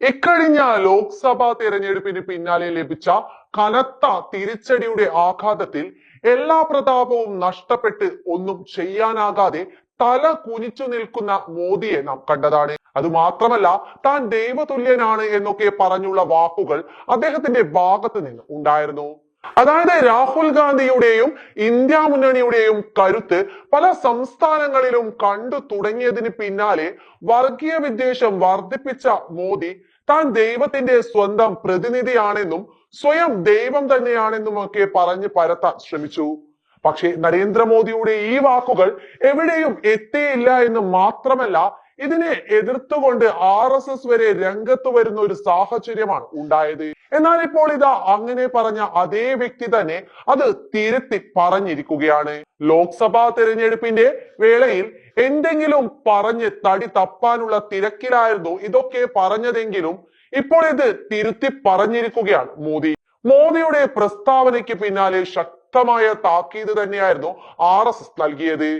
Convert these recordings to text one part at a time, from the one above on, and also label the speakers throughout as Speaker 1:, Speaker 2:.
Speaker 1: ഇക്കഴിഞ്ഞ ലോക്സഭാ തിരഞ്ഞെടുപ്പിന് പിന്നാലെ ലഭിച്ച കനത്ത തിരിച്ചടിയുടെ ആഘാതത്തിൽ എല്ലാ പ്രതാപവും നഷ്ടപ്പെട്ട് ഒന്നും ചെയ്യാനാകാതെ തല കുനിച്ചു നിൽക്കുന്ന മോദിയെ നാം കണ്ടതാണ്. അത് മാത്രമല്ല താൻ ദൈവതുല്യനാണ് എന്നൊക്കെ പറഞ്ഞുള്ള വാക്കുകൾ അദ്ദേഹത്തിന്റെ ഭാഗത്ത് നിന്ന് ഉണ്ടായിരുന്നു. അതായത് രാഹുൽ ഗാന്ധിയുടെയും ഇന്ത്യ മുന്നണിയുടെയും കരുത്ത് പല സംസ്ഥാനങ്ങളിലും കണ്ടു തുടങ്ങിയതിന് പിന്നാലെ വർഗീയ വിദ്വേഷം വർദ്ധിപ്പിച്ച മോദി താൻ ദൈവത്തിന്റെ സ്വന്തം പ്രതിനിധിയാണെന്നും സ്വയം ദൈവം തന്നെയാണെന്നും ഒക്കെ പറഞ്ഞ് പരത്താൻ ശ്രമിച്ചു. പക്ഷേ നരേന്ദ്രമോദിയുടെ ഈ വാക്കുകൾ എവിടെയും എത്തിയില്ല എന്ന് മാത്രമല്ല ഇതിനെ എതിർത്തുകൊണ്ട് എസ് വരെ രംഗത്ത് വരുന്ന ഒരു സാഹചര്യമാണ് ഉണ്ടായത്. എന്നാൽ ഇപ്പോൾ ഇതാ അങ്ങനെ പറഞ്ഞ അതേ വ്യക്തി തന്നെ അത് തിരുത്തി പറഞ്ഞിരിക്കുകയാണ്. ലോക്സഭാ തിരഞ്ഞെടുപ്പിന്റെ വേളയിൽ എന്തെങ്കിലും പറഞ്ഞ് തടി തപ്പാനുള്ള തിരക്കിലായിരുന്നു ഇതൊക്കെ പറഞ്ഞതെങ്കിലും ഇപ്പോൾ ഇത് തിരുത്തി പറഞ്ഞിരിക്കുകയാണ് മോദി. മോദിയുടെ പ്രസ്താവനയ്ക്ക് പിന്നാലെ ശക്തമായ താക്കീത് തന്നെയായിരുന്നു എസ് നൽകിയത്.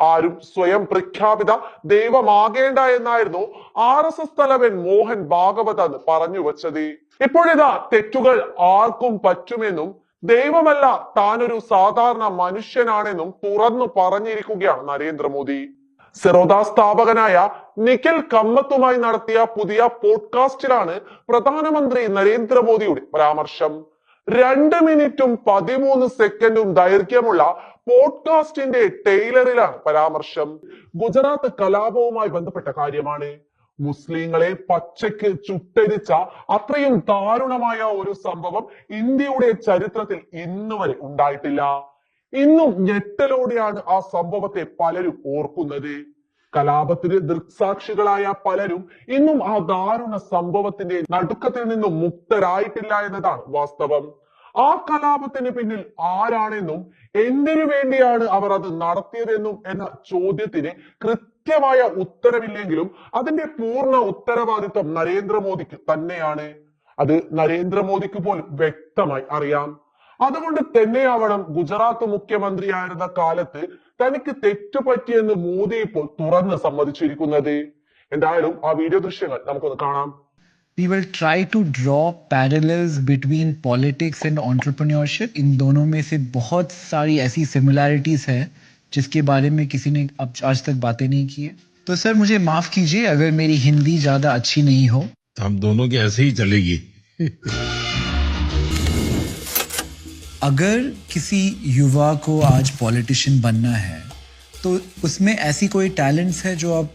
Speaker 1: ആരും സ്വയം പ്രഖ്യാപിത ദൈവമാകേണ്ട എന്നായിരുന്നു ആർ എസ് എസ് തലവൻ മോഹൻ ഭാഗവത പറഞ്ഞു വച്ചത്. ഇപ്പോഴിതാ തെറ്റുകൾ ആർക്കും പറ്റുമെന്നും ദൈവമല്ല താനൊരു സാധാരണ മനുഷ്യനാണെന്നും തുറന്നു പറഞ്ഞിരിക്കുകയാണ് നരേന്ദ്രമോദി. സെറോദ സ്ഥാപകനായ നിഖിൽ കമ്മത്തുമായി നടത്തിയ പുതിയ പോഡ്കാസ്റ്റിലാണ് പ്രധാനമന്ത്രി നരേന്ദ്രമോദിയുടെ പരാമർശം. രണ്ട് മിനിറ്റും പതിമൂന്ന് സെക്കൻഡും ദൈർഘ്യമുള്ള പോഡ്കാസ്റ്റിന്റെ ടൈലറിലാണ് പരാമർശം. ഗുജറാത്ത് കലാപവുമായി ബന്ധപ്പെട്ട കാര്യമാണ്. മുസ്ലിങ്ങളെ പച്ചയ്ക്ക് ചുട്ടരിച്ച അത്രയും ദാരുണമായ ഒരു സംഭവം ഇന്ത്യയുടെ ചരിത്രത്തിൽ ഇന്നുവരെ ഉണ്ടായിട്ടില്ല. ഇന്നും ഞെട്ടലോടെയാണ് ആ സംഭവത്തെ പലരും ഓർക്കുന്നത്. കലാപത്തിന് ദൃക്സാക്ഷികളായ പലരും ഇന്നും ആ ദാരുണ സംഭവത്തിന്റെ നടുക്കത്തിൽ നിന്നും മുക്തരായിട്ടില്ല എന്നതാണ് വാസ്തവം. ആ കലാപത്തിന് പിന്നിൽ ആരാണെന്നും എന്തിനു വേണ്ടിയാണ് അവർ അത് നടത്തിയതെന്നും എന്ന ചോദ്യത്തിന് കൃത്യമായ ഉത്തരമില്ലെങ്കിലും അതിന്റെ പൂർണ ഉത്തരവാദിത്വം നരേന്ദ്രമോദിക്ക് തന്നെയാണ്. അത് നരേന്ദ്രമോദിക്ക് പോലും വ്യക്തമായി അറിയാം. അതുകൊണ്ട് തന്നെയാവണം ഗുജറാത്ത് മുഖ്യമന്ത്രിയായിരുന്ന കാലത്ത് തനിക്ക് തെറ്റുപറ്റിയെന്ന് മോദി ഇപ്പോൾ തുറന്ന് സമ്മതിച്ചിരിക്കുന്നത്. എന്തായാലും ആ വീഡിയോ ദൃശ്യങ്ങൾ നമുക്കൊന്ന് കാണാം.
Speaker 2: We will try to draw parallels between politics and entrepreneurship. इन दोनों में से बहुत सारी ऐसी similarities है जिसके बारे में किसी ने अब आज तक बातें नहीं की है। तो सर मुझे माफ़ कीजिए अगर मेरी हिंदी ज़्यादा अच्छी नहीं हो।
Speaker 3: तो हम दोनों की ऐसे ही चलेगी।
Speaker 2: अगर किसी युवा को आज पॉलिटिशियन बनना है तो उसमें ऐसी कोई टैलेंट्स है जो आप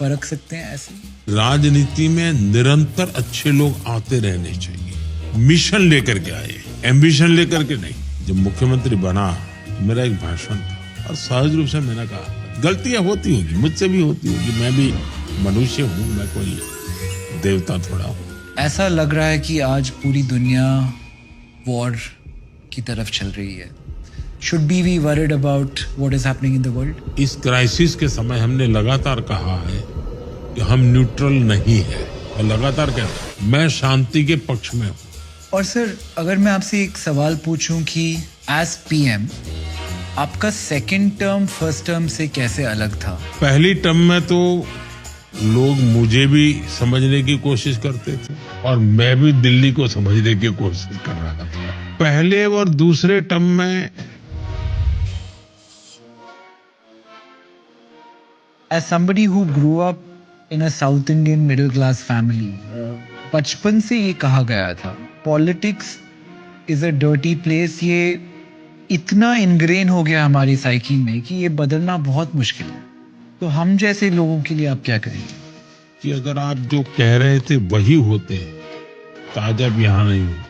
Speaker 2: परख सकते हैं ऐसे?
Speaker 3: राजनीति में निरंतर अच्छे लोग आते रहने चाहिए। मिशन लेकर के आए एम्बिशन लेकर के नहीं। जब मुख्यमंत्री बना मेरा एक भाषण था और सहज रूप से मैंने कहा गलतियाँ होती होगी मुझसे भी होती होगी मैं भी मनुष्य हूँ मैं कोई देवता थोड़ा हूँ।
Speaker 2: ऐसा लग रहा है कि आज पूरी दुनिया वॉर की तरफ़ चल रही है। Should be we worried about what is happening in the world
Speaker 3: इस क्राइसिस के समय हमने लगातार कहा है कि हम न्यूट्रल नहीं है। और लगातार कह मैं शांति के पक्ष में हूँ।
Speaker 2: और सर अगर मैं आपसे एक सवाल पूछूँ कि एज पीएम आपका सेकंड टर्म फ़र्स्ट टर्म से कैसे अलग था?
Speaker 3: पहली टर्म में तो लोग मुझे भी समझने की कोशिश करते थे और मैं भी दिल्ली को समझने की कोशिश कर रहा था। पहले और दूसरे टर्म में
Speaker 2: as somebody who grew up in a South Indian middle class family, बचपन से ये कहा गया था politics is a dirty place ये इतना इनग्रेन हो गया हमारी साइकी में कि ये बदलना बहुत मुश्किल है। तो हम जैसे लोगों के लिए आप क्या करेंगे?
Speaker 3: कि अगर आप जो कह रहे थे वही होते तो आप यहाँ नहीं होते।